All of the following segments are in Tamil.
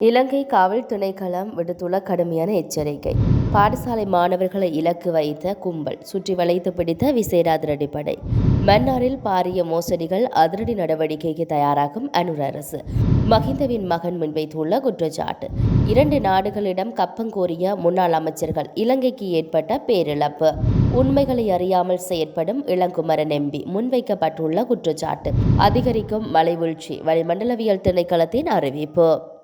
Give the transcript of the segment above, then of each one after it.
இலங்கை காவல் திணைக்களம் விடுத்துள்ள கடுமையான எச்சரிக்கை. பாடசாலை மாணவர்களை இலக்கு வைத்த கும்பல் சுற்றி வளைத்து பிடித்த விசேட அதிரடிப்படை மன்னாரில் பாரிய மோசடிகள் அதிரடி நடவடிக்கைக்கு தயாராகும் அனுர் அரசு. மஹிந்தவின் மகன் முன்வைத்துள்ள குற்றச்சாட்டு. இரண்டு நாடுகளிடம் கப்பங்கோரிய முன்னாள் அமைச்சர்கள் இலங்கைக்கு ஏற்பட்ட பேரிழப்பு. உண்மைகளை அறியாமல் செயற்படும் இளங்குமரன் எம்பி முன்வைக்கப்பட்டுள்ள குற்றச்சாட்டு. அதிகரிக்கும் மலைவீழ்ச்சி வளிமண்டலவியல் திணைக்களத்தின் அறிவிப்பு.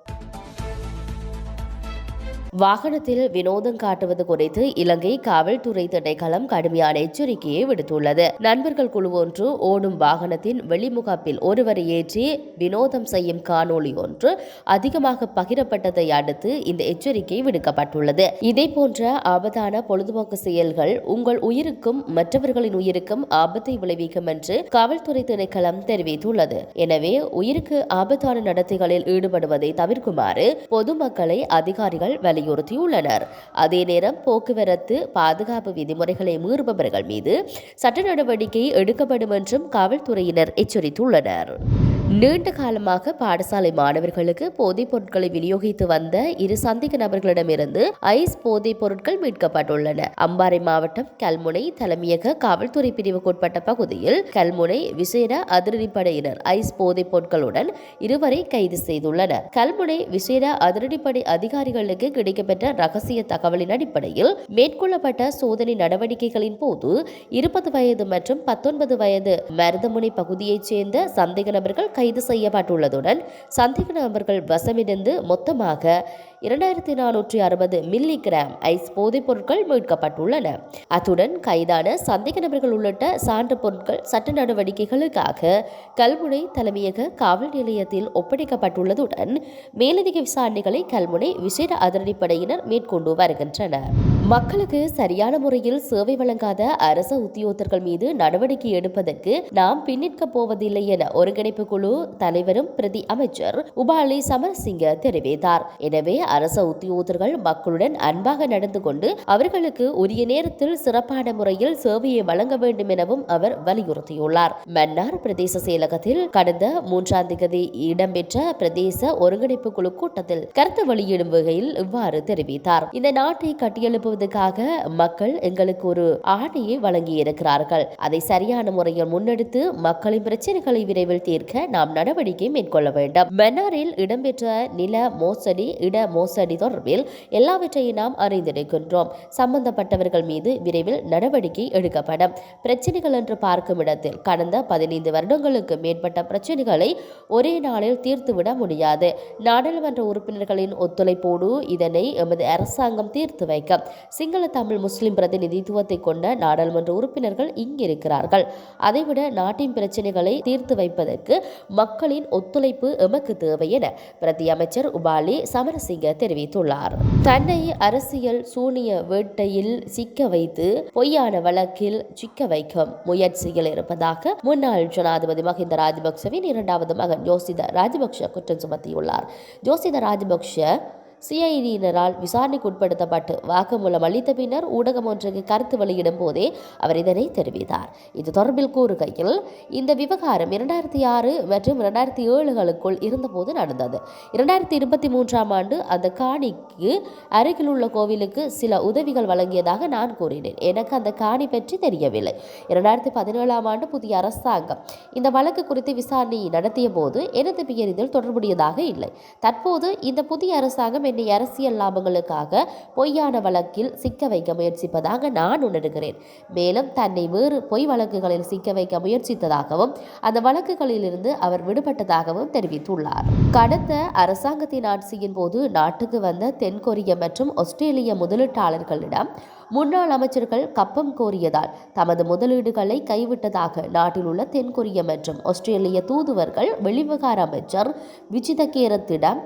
வாகனத்தில் வினோதம் காட்டுவது குறித்து இலங்கை காவல்துறை திணைக்களம் கடுமையான எச்சரிக்கையை விடுத்துள்ளது. நண்பர்கள் குழு ஒன்று ஓடும் வாகனத்தின் வெளிமுகப்பில் ஒருவரை ஏற்றி வினோதம் செய்யும் காணொளி ஒன்று அதிகமாக பகிரப்பட்டதை அடுத்து இந்த எச்சரிக்கை விடுக்கப்பட்டுள்ளது. இதே போன்ற ஆபத்தான பொழுதுபோக்கு செயல்கள் உங்கள் உயிருக்கும் மற்றவர்களின் உயிருக்கும் ஆபத்தை விளைவிக்கும் என்று காவல்துறை திணைக்களம் தெரிவித்துள்ளது. எனவே உயிருக்கு ஆபத்தான நடத்தைகளில் ஈடுபடுவதை தவிர்க்குமாறு பொதுமக்களை அதிகாரிகள் வலியுறுத்தி வலியுறுத்தியுள்ளனர். அதே நேரம் போக்குவரத்து பாதுகாப்பு விதிமுறைகளை மீறுபவர்கள் மீது சட்ட நடவடிக்கை எடுக்கப்படும் என்றும் காவல்துறையினர் எச்சரித்துள்ளனர். நீண்ட காலமாக பாடசாலை மாணவர்களுக்கு போதைப் பொருட்களை விநியோகித்து வந்த இரு சந்தேக நபர்களிடமிருந்து ஐஸ் போதைப் பொருட்கள் மீட்கப்பட்டுள்ளன. அம்பாறை மாவட்டம் கல்முனை தலைமையக காவல்துறை பிரிவுக்குட்பட்ட பகுதியில் கல்முனை விசேட அதிரடிப்படையினர் ஐஸ் போதைப் பொருட்களுடன் இருவரை கைது செய்துள்ளனர். கல்முனை விசேட அதிரடிப்படை அதிகாரிகளுக்கு கிடைக்கப்பெற்ற ரகசிய தகவலின் அடிப்படையில் மேற்கொள்ளப்பட்ட சோதனை நடவடிக்கைகளின் போது இருபது வயது மற்றும் பத்தொன்பது வயது மருதமுனை பகுதியைச் சேர்ந்த சந்தேக நபர்கள் கைது செய்யப்பட்டுள்ளதுடன் சந்தேக நபர்கள் வசமிருந்து மொத்தமாக இரண்டாயிரத்தி நானூற்றி அறுபது மில்லி கிராம் ஐஸ் போதைப் பொருட்கள் மீட்கப்பட்டுள்ளன. அத்துடன் கைதான சந்தேக நபர்கள் உள்ளிட்ட சான்று பொருட்கள் சட்ட நடவடிக்கைகளுக்காக கல்முனை தலைமையக காவல் நிலையத்தில் ஒப்படைக்கப்பட்டுள்ளதுடன் மேலதிக விசாரணைகளை கல்முனை விசேட அதிரடிப்படையினர் மேற்கொண்டு வருகின்றனர். மக்களுக்கு சரியான முறையில் சேவை வழங்காத அரச உத்தியோகத்தர்கள் மீது நடவடிக்கை எடுப்பதற்கு நாம் பின்னிற்க போவதில்லை என ஒருங்கிணைப்பு குழு தலைவரும் பிரதி அமைச்சர் உபாலி சமரசிங்க தெரிவித்தார். எனவே அரச உத்தியோகத்தர்கள் மக்களுடன் அன்பாக நடந்து கொண்டு அவர்களுக்கு உரிய நேரத்தில் சிறப்பான முறையில் சேவையை வழங்க வேண்டும் எனவும் அவர் வலியுறுத்தியுள்ளார். மன்னார் பிரதேச செயலகத்தில் கடந்த மூன்றாம் தேதி இடம்பெற்ற பிரதேச ஒருங்கிணைப்பு குழு கூட்டத்தில் கருத்து வெளியிடும் வகையில் இவ்வாறு தெரிவித்தார். இந்த நாட்டை கட்டியெழுப்புவதற்காக மக்கள் எங்களுக்கு ஒரு ஆணையை வழங்கியிருக்கிறார்கள். அதை சரியான முறையில் முன்னெடுத்து மக்களின் பிரச்சனைகளை விரைவில் தீர்க்க நாம் நடவடிக்கை மேற்கொள்ள வேண்டும். மன்னாரில் இடம்பெற்ற நில மோசடி இட மோசடி தொடர்பில் எல்லாவற்றையும் நாம் அறிந்திருக்கின்றோம். சம்பந்தப்பட்டவர்கள் மீது விரைவில் நடவடிக்கை எடுக்கப்படும். பிரச்சனைகள் என்று பார்க்கும் இடத்தில் கடந்த பதினைந்து வருடங்களுக்கு மேற்பட்ட பிரச்சனைகளை ஒரே நாளில் தீர்த்துவிட முடியாது. நாடாளுமன்ற உறுப்பினர்களின் ஒத்துழைப்போடு இதனை எமது அரசாங்கம் தீர்த்து வைக்க சிங்கள தமிழ் முஸ்லிம் பிரதிநிதித்துவத்தை கொண்ட நாடாளுமன்ற உறுப்பினர்கள் இங்கிருக்கிறார்கள். அதைவிட நாட்டின் பிரச்சனைகளை தீர்த்து வைப்பதற்கு மக்களின் ஒத்துழைப்பு எமக்கு தேவை என பிரதி அமைச்சர் உபாலி சமரசிங்க தெரிவித்துள்ளார். தன்னை அரசியல் சூனிய வேட்டையில் சிக்க வைத்து பொய்யான வழக்கில் சிக்க வைக்கும் முயற்சியில் இருப்பதாக முன்னாள் ஜனாதிபதி மஹிந்த ராஜபக்சவின் இரண்டாவது மகன் ஜோசித ராஜபக்ஷ குற்றம் சுமத்தியுள்ளார். ஜோசித ராஜபக்ஷ சிஐடியினரால் விசாரணைக்கு உட்படுத்தப்பட்டு வாக்குமூலம் அளித்த பின்னர் ஊடகம் ஒன்றுக்கு கருத்து வெளியிடும் போதே அவர் இதனை தெரிவித்தார். இது தொடர்பில் கூறுகையில் இந்த விவகாரம் இரண்டாயிரத்தி ஆறு மற்றும் இரண்டாயிரத்தி ஏழுகளுக்குள் இருந்தபோது நடந்தது. இரண்டாயிரத்தி இருபத்தி மூன்றாம் ஆண்டு அந்த காணிக்கு அருகில் உள்ள கோவிலுக்கு சில உதவிகள் வழங்கியதாக நான் கூறினேன். எனக்கு அந்த காணி பற்றி தெரியவில்லை. இரண்டாயிரத்தி பதினேழாம் ஆண்டு புதிய அரசாங்கம் இந்த வழக்கு குறித்து விசாரணை நடத்திய போது எனது பெயர் இதில் தொடர்புடையதாக இல்லை. தற்போது இந்த புதிய அரசாங்கம் என்னை அரசியல் லாபங்களுக்காக பொய்யான வழக்கில் சிக்க வைக்க முயற்சிப்பதாக நான் உணர்கிறேன். மேலும் தன்னை வேறு பொய் வழக்குகளில் சிக்க வைக்க முயற்சித்ததாகவும் அந்த வழக்குகளிலிருந்து அவர் விடுபட்டதாகவும் தெரிவித்துள்ளார். கடந்த அரசாங்கத்தின் ஆட்சியின் போது நாட்டுக்கு வந்த தென்கொரிய மற்றும் ஆஸ்திரேலிய முதலீட்டாளர்களிடம் முன்னாள் அமைச்சர்கள் கப்பம் கோரியதால் தமது முதலீடுகளை கைவிட்டதாக நாட்டில் உள்ள தென்கொரிய மற்றும் ஆஸ்திரேலிய தூதுவர்கள் வெளிவிவகார அமைச்சர் விஜிதகேரத்திடம்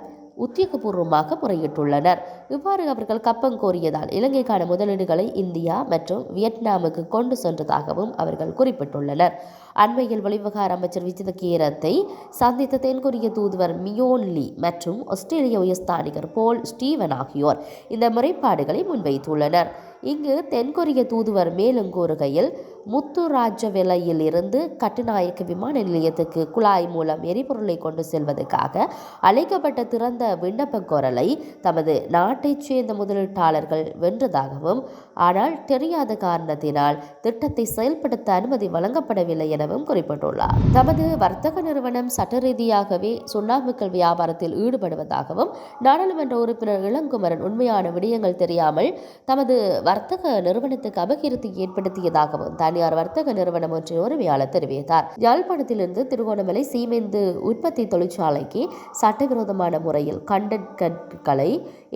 உத்தியோகபூர்வமாக முறையிட்டுள்ளனர். இவ்வாறு அவர்கள் கப்பம் கோரியதால் இலங்கைக்கான முதலீடுகளை இந்தியா மற்றும் வியட்நாமுக்கு கொண்டு சென்றதாகவும் அவர்கள் குறிப்பிட்டுள்ளனர். அண்மையில் வெளிவிவகார அமைச்சர் விஜித கீரத்தை சந்தித்த தென்கொரிய தூதுவர் மியோன் லீ மற்றும் ஆஸ்திரேலிய உயர்ஸ்தானிகர் போல் ஸ்டீவன் ஆகியோர் இந்த முறைப்பாடுகளை முன்வைத்துள்ளனர். இங்கு தென்கொரிய தூதுவர் மேலும் கூறுகையில் முத்துராஜவெலையில் இருந்து கட்டுநாயக்க விமான நிலையத்துக்கு குழாய் மூலம் எரிபொருளை கொண்டு செல்வதற்காக அழைக்கப்பட்ட திறந்த விண்ணப்ப குரலை தமது நாட்டைச் சேர்ந்த முதலீட்டாளர்கள் வென்றதாகவும் ஆனால் தெரியாத காரணத்தினால் திட்டத்தை செயல்படுத்த அனுமதி வழங்கப்படவில்லை என எனவும் குறிப்பிட்டுள்ளார். தமது வர்த்தக நிறுவனம் சட்ட ரீதியாகவே சுண்ணாம்புக்கல் வியாபாரத்தில் ஈடுபடுவதாகவும் நாடாளுமன்ற உறுப்பினர் இளங்குமரன் உண்மையான விடயங்கள் தெரியாமல் தமது வர்த்தக நிறுவனத்துக்கு அபகீர்த்தி ஏற்படுத்தியதாகவும் தனியார் வர்த்தக நிறுவனம் ஒன்றின் உரிமையாளர் தெரிவித்தார். யாழ்ப்பாணத்திலிருந்து திருகோணமலை சீமெந்து உற்பத்தி தொழிற்சாலைக்கு சட்டவிரோதமான முறையில் கண்டற்கற்களை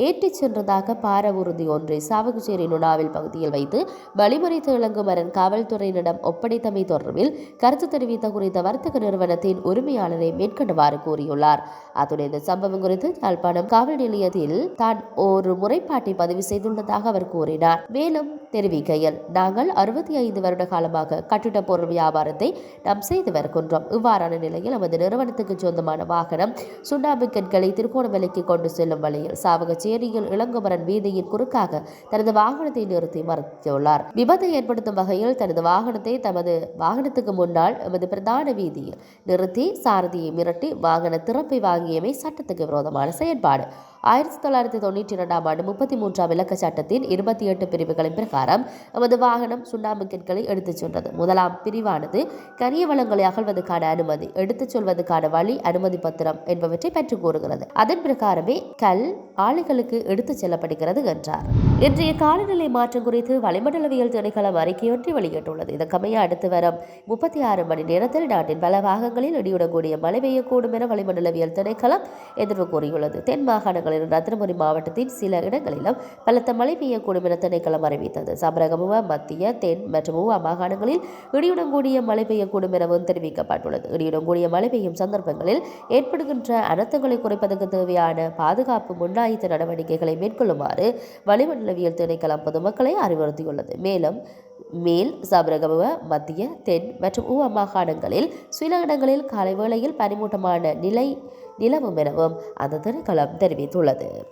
ஏற்றிச் சென்றதாக பார உறுதி ஒன்றை சாவகச்சேரி நுணாவில் பகுதியில் வைத்து வழிமுறைத்து இளங்குமரன் காவல்துறையினரிடம் ஒப்படைத்தமை தொடர்பில் கருத்து தெரிவித்த குறித்த வர்த்தக நிறுவனத்தின் உரிமையாளரை மேற்கண்டவாறு கூறியுள்ளார். அத்துடன் இந்த சம்பவம் குறித்து யாழ்ப்பாணம் காவல் நிலையத்தில் தான் ஒரு முறைப்பாட்டை பதிவு செய்துள்ளதாக அவர் கூறினார். மேலும் தெரிவிக்கையில் நாங்கள் அறுபத்தி ஐந்து வருட காலமாக கட்டிட பொருள் வியாபாரத்தை நாம் செய்து வருகின்றோம். இவ்வாறான நிலையில் நமது நிறுவனத்துக்கு சொந்தமான வாகனம் சுண்ணாம்பு கற்களை திருகோணமலைக்கு கொண்டு செல்லும் வழியில் சாவகச்சேரியில் இளங்குமரன் வீதியின் குறுக்காக தனது வாகனத்தை நிறுத்தி மறுத்துள்ளார். விபத்தை ஏற்படுத்தும் வகையில் தனது வாகனத்தை தமது வாகனத்துக்கு முன்னால் எமது பிரதான வீதியில் நிறுத்தி சாரதியை மிரட்டி வாகன திறப்பை வாங்கியமை சட்டத்துக்கு விரோதமான செயற்பாடு. ஆயிரத்தி தொள்ளாயிரத்தி தொண்ணூற்றி இரண்டாம் ஆண்டு முப்பத்தி மூன்றாம் விளக்க சட்டத்தின் இருபத்தி எட்டு பிரிவுகளின் பிரகாரம் எமது வாகனம் சுண்ணாம்பு கற்களை எடுத்துச் சென்றது. முதலாம் பிரிவானது கனிய வளங்களை அகழ்வதற்கான அனுமதி எடுத்துச் சொல்வதற்கான வழி அனுமதி பத்திரம் என்பவற்றை பெற்றுக் கூறுகிறது. அதன் பிரகாரமே கல் ஆலைகளுக்கு எடுத்துச் செல்லப்படுகிறது என்றார். இன்றைய காலநிலை மாற்றம் குறித்து வளிமண்டலவியல் திணைக்களம் அறிக்கையொன்றை வெளியிட்டுள்ளது. இதற்கமைய அடுத்து வரும் முப்பத்தி ஆறு மணி நேரத்தில் நாட்டின் பல பாகங்களில் இடியுடன் கூடிய மழை பெய்யக்கூடும் என வளிமண்டலவியல் திணைக்களம் எதிர்வு கூறியுள்ளது. தென் மாகாணங்களில் ரத்னபுரி மாவட்டத்தின் சில இடங்களிலும் பலத்த மழை பெய்யக்கூடும் என திணைக்களம் அறிவித்தது. சபரகமுவ மத்திய தென் மற்றும் ஊவா மாகாணங்களில் இடியுடன் கூடிய மழை பெய்யக்கூடும் எனவும் தெரிவிக்கப்பட்டுள்ளது. இடியுடன் கூடிய மழை பெய்யும் சந்தர்ப்பங்களில் ஏற்படுகின்ற அனர்த்தங்களை குறைப்பதற்கு தேவையான பாதுகாப்பு முன்னாயத்த நடவடிக்கைகளை மேற்கொள்ளுமாறு வளிமண்டல வளிமண்டலவியல் திணைக்களம் பொதுமக்களை அறிவுறுத்தியுள்ளது. மேலும் மேல் சபரகமுவ மத்திய தென் மற்றும் உவ மாகாணங்களில் சில இடங்களில் காலை வேளையில் பனிமூட்டமான நிலை நிலவும் எனவும் அந்த திணைக்களம் தெரிவித்துள்ளது.